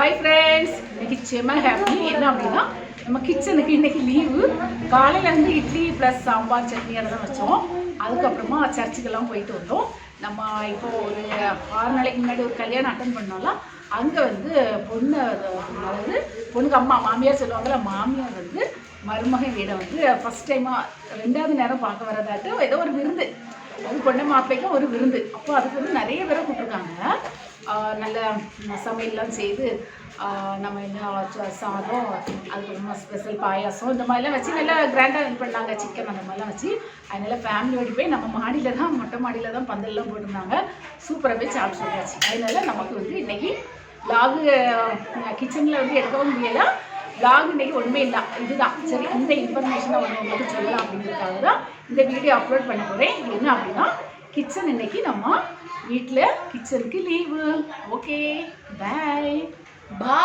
Hi friends இன்னைக்கு செம happy என்ன அப்படின்னா நம்ம கிச்சனுக்கு இன்னைக்கு லீவு காலையில இருந்து இட்லி ப்ளஸ் சாம்பார் சட்னி அதெல்லாம் வச்சோம். அதுக்கப்புறமா சர்ச்சுக்கெல்லாம் போயிட்டு வந்தோம். நம்ம இப்போ ஒரு ஆறு நாளைக்கு முன்னாடி ஒரு கல்யாணம் அட்டன் பண்ணோம்ல அங்கே வந்து பொண்ணு அதாவது பொண்ணுக்கு அம்மா மாமியார் சொல்லுவாங்கல்ல மாமியார் வந்து மருமகன் வீடை வந்து ஃபஸ்ட் டைமாக ரெண்டாவது நேரம் பார்க்க வரதாட்டு ஏதோ ஒரு விருந்து. அது பொண்ணு மாப்பிள்ளைக்கும் ஒரு விருந்து. அப்போ அதுக்கு வந்து நிறைய பேரை கூப்பிட்ருக்காங்க நல்ல சமையல்லாம் செய்து நம்ம என்ன சாதம் அதுக்கப்புறமா ஸ்பெஷல் பாயாசம் இந்த மாதிரிலாம் வச்சு நல்லா கிராண்டாக இது பண்ணாங்க சிக்கன் அந்த மாதிரிலாம் வச்சு. அதனால் ஃபேமிலியோடு போய் நம்ம மாடியில் தான் மொட்டை மாடியில் தான் பந்தல்லாம் போட்டிருந்தாங்க. சூப்பராக போய் சாப்பிட்டு சொல்லியாச்சு நமக்கு வந்து இன்றைக்கி லாகு கிச்சனில் வந்து எடுக்கவும் முடியலை. லாக் இன்றைக்கி ஒன்றுமே இல்லை. இதுதான். சரி இந்த இன்ஃபர்மேஷனை ஒன்று உங்களுக்கு சொல்லலாம் அப்படிங்கிறதுக்காக தான் இந்த வீடியோ அப்லோட் பண்ண போகிறேன் என்ன அப்படின்னா கிச்சன் இன்னைக்கு நம்ம வீட்டில் கிச்சனுக்கு லீவு ஓகே பாய் பா